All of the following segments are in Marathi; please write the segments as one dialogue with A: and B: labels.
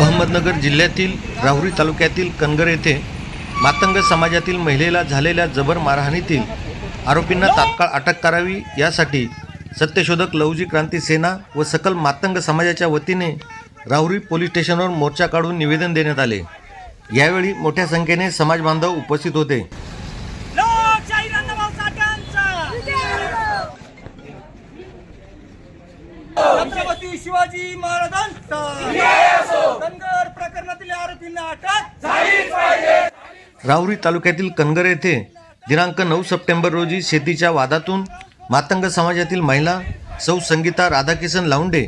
A: अहमदनगर जिल्ह्यातील राहुरी तालुक्यातील कनगर येथे मातंग समाजातील महिलेला झालेल्या जबर मारहाणीतील आरोपींना तात्काळ अटक करावी. यासाठी सत्यशोधक लवजी क्रांती सेना व सकल मातंग समाजाच्या वतीने राहुरी पोलीस स्टेशनवर मोर्चा काढून निवेदन देण्यात आले. यावेळी मोठ्या संख्येने समाज बांधव उपस्थित होते.
B: छत्रपती शिवाजी महाराजांचा धनगर प्रकरणातील आरोपींना अटक
A: राहुरी तालुक्यातील कनगर येथे दिनांक नऊ सप्टेंबर रोजी शेतीच्या वादातून मातंग समाजातील महिला सौ संगीता राधाकिशन लावंडे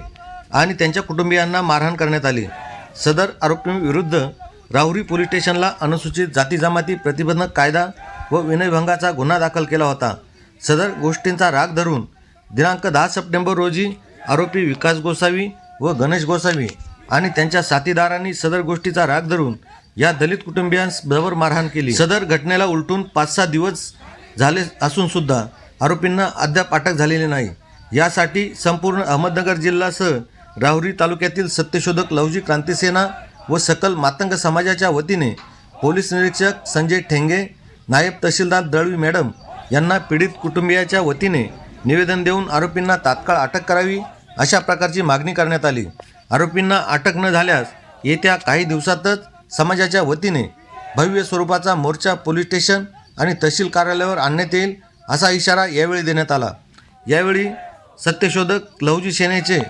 A: आणि त्यांच्या कुटुंबियांना मारहाण करण्यात आली. सदर आरोपींविरुद्ध राहुरी पोलीस स्टेशनला अनुसूचित जाती जमाती प्रतिबंधक कायदा व विनयभंगाचा गुन्हा दाखल केला होता. सदर गोष्टींचा राग धरून दिनांक दहा सप्टेंबर रोजी आरोपी विकास गोसावी व गणेश गोसावी आणि त्यांच्या साथीदारांनी सदर गोष्टीचा राग धरून या दलित कुटुंबियांस मारहाण केली. सदर घटनेला उलटून पाच सहा दिवस झाले असून सुद्धा आरोपींना अद्याप अटक झालेली नाही. यासाठी संपूर्ण अहमदनगर जिल्ह्यासह राहुरी तालुक्यातील सत्यशोधक लवजी क्रांतीसेना व सकल मातंग समाजाच्या वतीने पोलीस निरीक्षक संजय ठेंगे नायब तहसीलदार दळवी मॅडम यांना पीडित कुटुंबियाच्या वतीने निवेदन देऊन आरोपींना तात्काळ अटक करावी अशा प्रकारची मागणी करण्यात आली. आरोपींना अटक न झाल्यास येत्या काही दिवसातच समाजाच्या वतीने भव्य स्वरूपाचा मोर्चा पोलीस स्टेशन आणि तहसील कार्यालयावर आणण्यात येईल असा इशारा यावेळी देण्यात आला. यावेळी सत्यशोधक लहुजी सेनेचे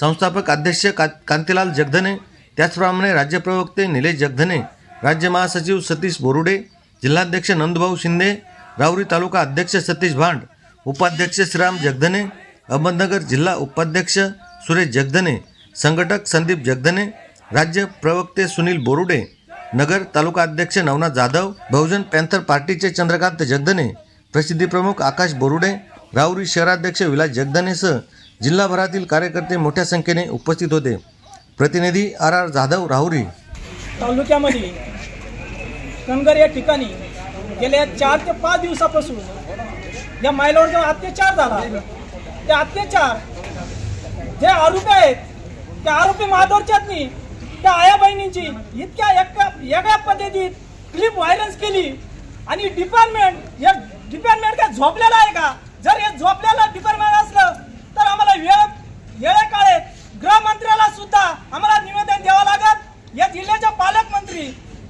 A: संस्थापक अध्यक्ष का कांतीलाल जगधने त्याचप्रमाणे राज्य प्रवक्ते निलेश जगधने राज्य महासचिव सतीश बोरुडे जिल्हाध्यक्ष नंदभाऊ शिंदे राहुरी तालुका अध्यक्ष सतीश भांड उपाध्यक्ष श्रीराम जगधने अहमदनगर जिल्हा उपाध्यक्ष सुरेश जगधने संघटक संदीप जगधने राज्य प्रवक्ते सुनील बोरुडे नगर तालुका अध्यक्ष नवनाथ जाधव बहुजन पॅन्थर पार्टीचे चंद्रकांत जगधने प्रसिद्धी प्रमुख आकाश बोरुडे राहुरी शहराध्यक्ष विलास जगधनेसह जिल्हाभरातील कार्यकर्ते मोठ्या संख्येने उपस्थित होते. प्रतिनिधी आर आर जाधव राहुरी.
B: तालुक्यामध्ये कनगर या ठिकाणी गेल्या चार ते पाच दिवसापासून या महिलावर जो अत्याचार झाला. ते अत्याचार जे आरोपी आहेत त्या आरोपी माधवच्यातनी त्या आया बहिणींची इतक्या एका वेगळ्या पद्धतीत क्लिप व्हायरन्स केली. आणि डिपार्टमेंट हे डिपार्टमेंट काय झोपलेलं आहे का? जर हे झोपलेलं डिपार्टमेंट असलं तर आम्हाला वेळ वेळे काळे गृहमंत्र्याला सुद्धा आम्हाला निवेदन द्यावं लागत या जिल्ह्याच्या पालकमंत्री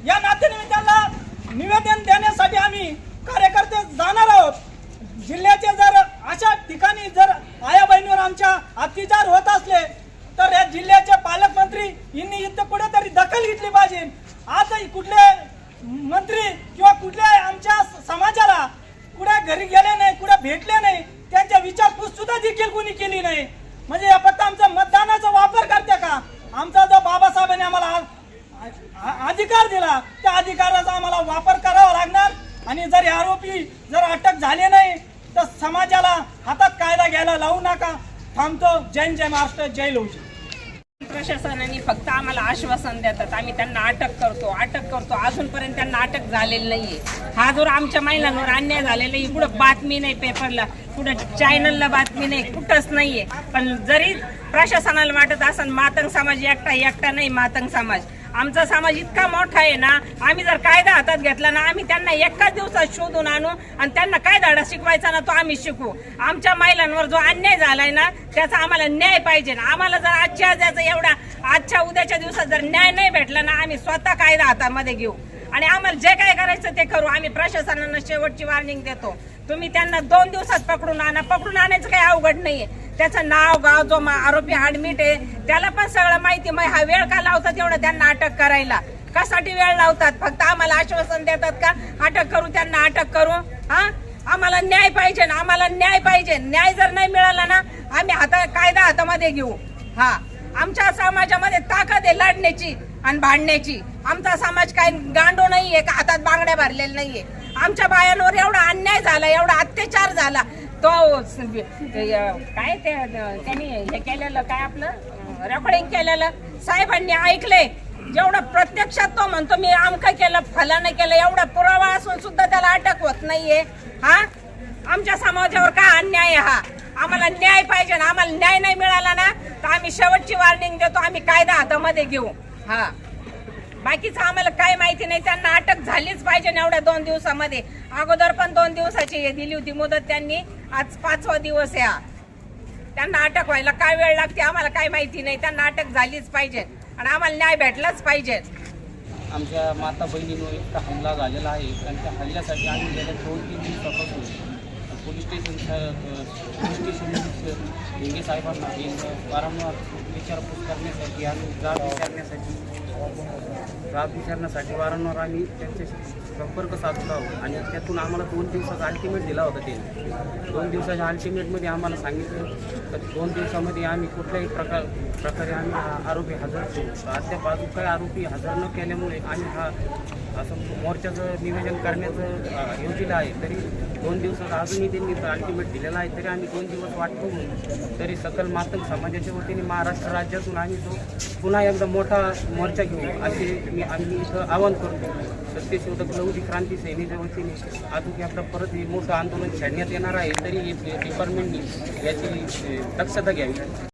B: या नातेनिमित्ताला निवेदन देण्यासाठी आम्ही कार्यकर्ते जाणार आहोत. जिल्ह्याचे जर अशा ठिकाणी जर आया बहिणीवर आमच्या अत्याचार होत असले तर या जिल्ह्याचे पालकमंत्री यांनी इथं कुठेतरी दखल घेतली पाहिजे. आजही कुठले मंत्री किंवा कुठल्या आमच्या समाजाला कुठे घरी गेले नाही कुठे भेटले नाही त्यांच्या विचारपूस सुद्धा देखील कोणी केली नाही. म्हणजे या फक्त आमचा मतदानाचा वापर करते का? आमचा जो बाबासाहेबांनी आम्हाला अधिकार दिला त्या अधिकाराचा आम्हाला वापर करावा लागणार. आणि जर आरोपी जर अटक झाले नाही तर समाजाला हातात कायदा घ्यायला लावू नका. थांबतो. जैन जय महाराष्ट्र जय लोजी
C: प्रशासनाने फक्त आम्हाला आश्वासन देतात. आम्ही त्यांना अटक करतो अटक करतो. अजूनपर्यंत त्यांना अटक झालेली नाहीये. हा जर आमच्या महिलांवर अन्याय झालेला आहे कुठं बातमी नाही पेपरला कुठं चॅनलला बातमी नाही कुठंच नाहीये. पण जरी प्रशासनाला वाटत असन मातंग समाज एकटा एकटा नाही मातंग समाज. आमचा समाज इतका मोठा आहे ना आम्ही जर कायदा हातात घेतला ना आम्ही त्यांना एकाच दिवसात शोधून आणू आणि त्यांना काय धडा शिकवायचा ना तो आम्ही शिकू. आमच्या महिलांवर जो अन्याय झालाय ना त्याचा आम्हाला न्याय पाहिजे. ना आम्हाला जर आजच्या आजच्या एवढा आजच्या उद्याच्या दिवसात जर न्याय नाही भेटला ना आम्ही स्वतः कायदा हातामध्ये घेऊ. आणि आम्हाला जे काय करायचं ते करू. आम्ही प्रशासनानं शेवटची वॉर्निंग देतो. तुम्ही त्यांना दोन दिवसात पकडून आणा. पकडून आणायचं काही अवघड नाहीये. त्याचं नाव गाव जो आरोपी ऍडमिट आहे त्याला पण सगळं माहिती मग हा वेळ का लावतात एवढं त्यांना अटक करायला? कसाठी वेळ लावतात? फक्त आम्हाला आश्वासन देतात का? अटक करू त्यांना अटक करू? हा? आम्हाला न्याय पाहिजे आम्हाला न्याय पाहिजे. न्याय जर नाही मिळाला ना आम्ही हाता कायदा हातामध्ये घेऊ. हा. आमच्या समाजामध्ये ताकद आहे लढण्याची आणि भांडण्याची. आमचा समाज काय गांडो नाहीये का हातात बांगड्या भरलेल्या नाहीये. आमच्या बायांवर एवढा अन्याय झाला एवढा अत्याचार झाला. तो काय ते त्यांनी हे केलेलं काय आपलं रेकॉर्डिंग केलेलं. साहेबांनी ऐकले जेवढं प्रत्यक्षात तो म्हणतो मी आमकं केलं फलानं केलं एवढा पुरावा असून सुद्धा त्याला अटक होत नाहीये. हा? आमच्या समाजावर काय अन्याय हा? आम्हाला न्याय पाहिजे ना आम्हाला न्याय नाही मिळाला ना तर आम्ही शेवटची वॉर्निंग देतो आम्ही कायदा हातामध्ये घेऊ. हा. बाकीचं आम्हाला काय माहिती नाही त्यांना अटक झालीच पाहिजे ना एवढ्या दोन दिवसामध्ये. अगोदर पण दोन दिवसाची हे दिली होती मुदत त्यांनी आज पाचवा दिवस आहे हा. त्यांना अटक व्हायला काय वेळ लागते आम्हाला काय माहिती नाही त्यांना अटक झालीच पाहिजे. आणि आम्हाला न्याय भेटलाच पाहिजे.
D: आमच्या माता बहिणींवर इतका हमला झालेला आहे आणि त्या हल्ल्यासाठी आम्ही गेल्या दोन तीन दिवसापासून police station police station Hinge साहेबांना वारंवार विचारपूस करण्यासाठी आणि जाब विचारण्यासाठी जाब विचारण्यासाठी वारंवार आम्ही त्यांच्याशी संपर्क साधत आहोत आणि त्यातून आम्हाला दोन दिवसाचा अल्टिमेट दिला होता त्यांनी. दोन दिवसाच्या अल्टिमेटमध्ये आम्हाला सांगितलं तर दोन दिवसामध्ये आम्ही कुठल्याही प्रकार प्रकारे आम्ही आरोपी हजर करू अद्याप अजून काही आरोपी हजर न केल्यामुळे आम्ही हा असं मोर्चाचं निवेदन करण्याचं योजना आहे. तरी दोन दिवसात अजूनही त्यांनी अल्टिमेट दिलेला आहे. तरी आम्ही दोन दिवस वाट बघून तरी सकल मातंग समाजाच्या वतीने महाराष्ट्र राज्यातून आम्ही तो पुन्हा एकदा मोठा मोर्चा घेऊ असे मी आम्ही इथं आवाहन करतो. सत्यशोधक लवधी क्रांती सेनेच्या वतीने अजून आपलं परत हे मोठं आंदोलन छेडण्यात येणार आहे. तरी डिपार्टमेंटनी याची दक्षता घ्यावी.